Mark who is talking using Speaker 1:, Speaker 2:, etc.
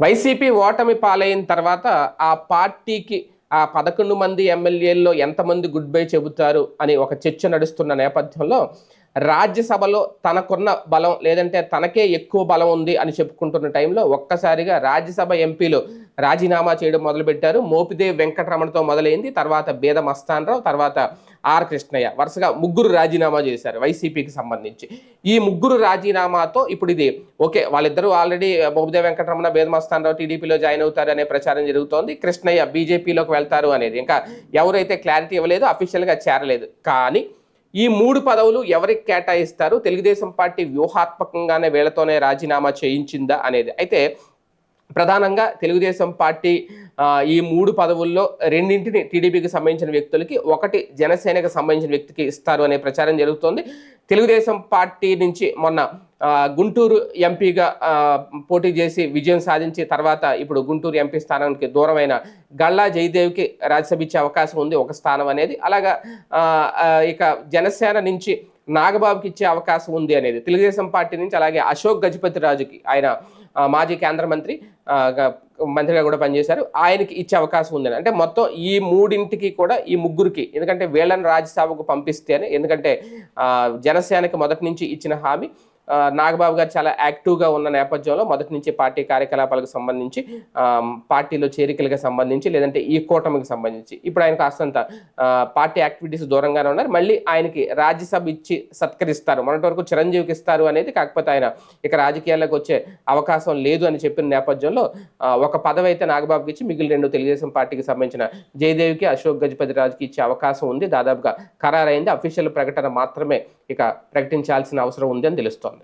Speaker 1: YCP ఓటమి పాలైన తర్వాత ఆ పార్టీకి ఆ పదకొండు మంది ఎమ్మెల్యేల్లో ఎంతమంది గుడ్ బై చెబుతారు అని ఒక చర్చ నడుస్తున్న నేపథ్యంలో రాజ్యసభలో తనకున్న బలం లేదంటే తనకే ఎక్కువ బలం ఉంది అని చెప్పుకుంటున్న టైంలో ఒక్కసారిగా రాజ్యసభ ఎంపీలు రాజీనామా చేయడం మొదలుపెట్టారు. మోపిదేవి వెంకటరమణతో మొదలైంది. తర్వాత బేద మస్తానరావు తర్వాత ఆర్ కృష్ణయ్య వరుసగా ముగ్గురు రాజీనామా చేశారు వైసీపీకి సంబంధించి. ఈ ముగ్గురు రాజీనామాతో ఇప్పుడు ఇది ఓకే వాళ్ళిద్దరూ ఆల్రెడీ మోపిదేవి వెంకటరమణ భేదమస్తానరావు టీడీపీలో జాయిన్ అవుతారు అనే ప్రచారం జరుగుతోంది. కృష్ణయ్య బీజేపీలోకి వెళ్తారు అనేది. ఇంకా ఎవరైతే క్లారిటీ ఇవ్వలేదు అఫీషియల్గా చేరలేదు. కానీ ఈ మూడు పదవులు ఎవరికి కేటాయిస్తారు? తెలుగుదేశం పార్టీ వ్యూహాత్మకంగానే వీళ్ళతోనే రాజీనామా చేయించిందా అనేది. అయితే ప్రధానంగా తెలుగుదేశం పార్టీ ఈ మూడు పదవుల్లో రెండింటిని టీడీపీకి సంబంధించిన వ్యక్తులకి ఒకటి జనసేనకు సంబంధించిన వ్యక్తికి ఇస్తారు అనే ప్రచారం జరుగుతోంది. తెలుగుదేశం పార్టీ నుంచి మొన్న గుంటూరు ఎంపీగా పోటీ చేసి విజయం సాధించి తర్వాత ఇప్పుడు గుంటూరు ఎంపీ స్థానానికి దూరమైన గల్లా జయదేవ్కి రాజ్యసభ ఇచ్చే అవకాశం ఉంది ఒక స్థానం అనేది. అలాగా ఇక జనసేన నుంచి నాగబాబుకి ఇచ్చే అవకాశం ఉంది అనేది. తెలుగుదేశం పార్టీ నుంచి అలాగే అశోక్ గజపతి రాజుకి ఆయన మాజీ కేంద్ర మంత్రి మంత్రిగా కూడా పనిచేశారు. ఆయనకి ఇచ్చే అవకాశం ఉంది అంటే మొత్తం ఈ మూడింటికి కూడా ఈ ముగ్గురికి ఎందుకంటే వీళ్ళని రాజ్యసభకు పంపిస్తేనే ఎందుకంటే జనసేనకి మొదటి నుంచి ఇచ్చిన హామీ. నాగబాబు గారు చాలా యాక్టివ్గా ఉన్న నేపథ్యంలో మొదటి నుంచి పార్టీ కార్యకలాపాలకు సంబంధించి పార్టీలో చేరికలకు సంబంధించి లేదంటే ఈ కూటమికి సంబంధించి. ఇప్పుడు ఆయన కాస్తంత పార్టీ యాక్టివిటీస్ దూరంగానే ఉన్నారు. మళ్ళీ ఆయనకి రాజ్యసభ ఇచ్చి సత్కరిస్తారు. మొన్నటి వరకు చిరంజీవికి ఇస్తారు అనేది కాకపోతే ఆయన ఇక రాజకీయాల్లోకి వచ్చే అవకాశం లేదు అని చెప్పిన నేపథ్యంలో ఒక పదవి అయితే నాగబాబుకి ఇచ్చి మిగిలిన రెండు తెలుగుదేశం పార్టీకి సంబంధించిన జయదేవికి అశోక్ గజపతి రాజుకి ఇచ్చే అవకాశం ఉంది. దాదాపుగా ఖరారైంది. అఫీషియల్ ప్రకటన మాత్రమే ఇక ప్రకటించాల్సిన అవసరం ఉంది అని తెలుస్తోంది.